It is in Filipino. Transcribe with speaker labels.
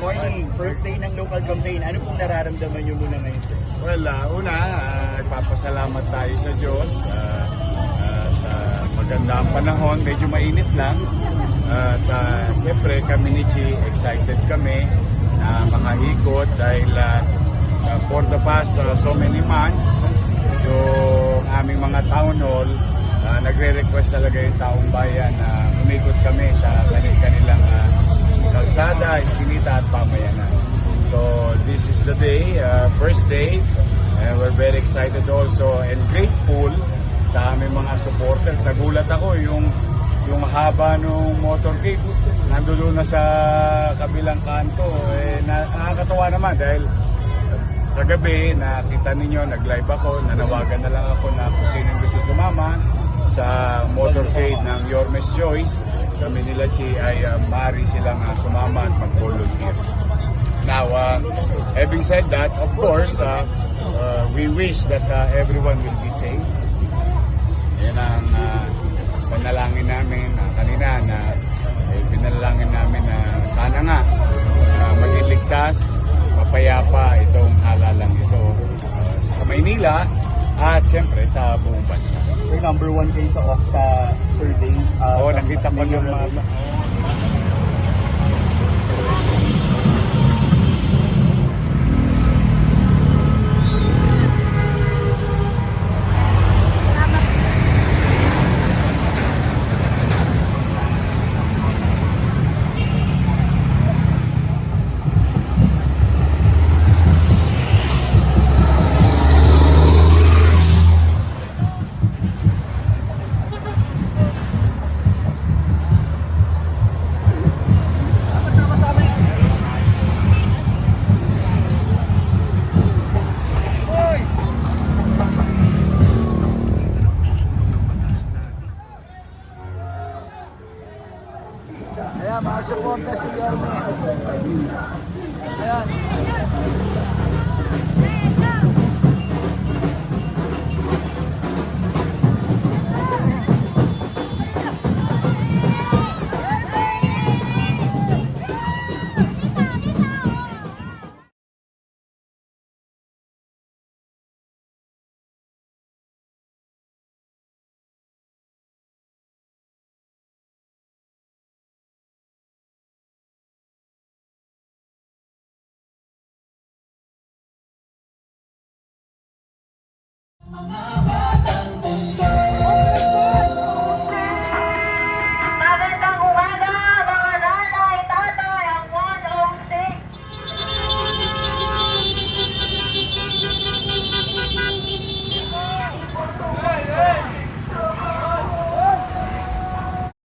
Speaker 1: morning. First day ng local campaign. Ano pong nararamdaman niyo muna ngayon, sir?
Speaker 2: Well, ah, una, uh, tayo sa Diyos ah, ah, sa maganda ang panahon. Medyo mainit lang. At uh, siyempre, kami ni Chi, excited kami na makahikot dahil ah, ah, for the past ah, so many months, yung aming mga town hall, ah, nagre-request talaga yung taong bayan na umikot kami sa kanil- kanilang ah, kalsada, eskinita at pamayanan. So this is the day, uh, first day, and we're very excited also and grateful sa aming mga supporters. Nagulat ako yung yung haba ng motorcade nandoon na sa kabilang kanto. Eh, na, nakakatawa naman dahil kagabi nakita ninyo, nag-live ako, nanawagan na lang ako na kung sino gusto sumama sa motorcade ng Yormes Joyce. Kami nila Chi ay uh, maaari silang uh, sumama at mag-volunteer. Now, uh, having said that, of course, uh, uh, we wish that uh, everyone will be safe. Yan ang uh, panalangin namin uh, kanina na eh, pinalangin namin na sana nga uh, maging ligtas, mapayapa itong halalang ito uh, sa Maynila at siyempre sa buong bansa.
Speaker 1: Sir, number one kayo sa Okta survey. Uh,
Speaker 2: Oo, nakita ko yung mga...
Speaker 3: Ayan, mga supporters ni Yorme. Ayan.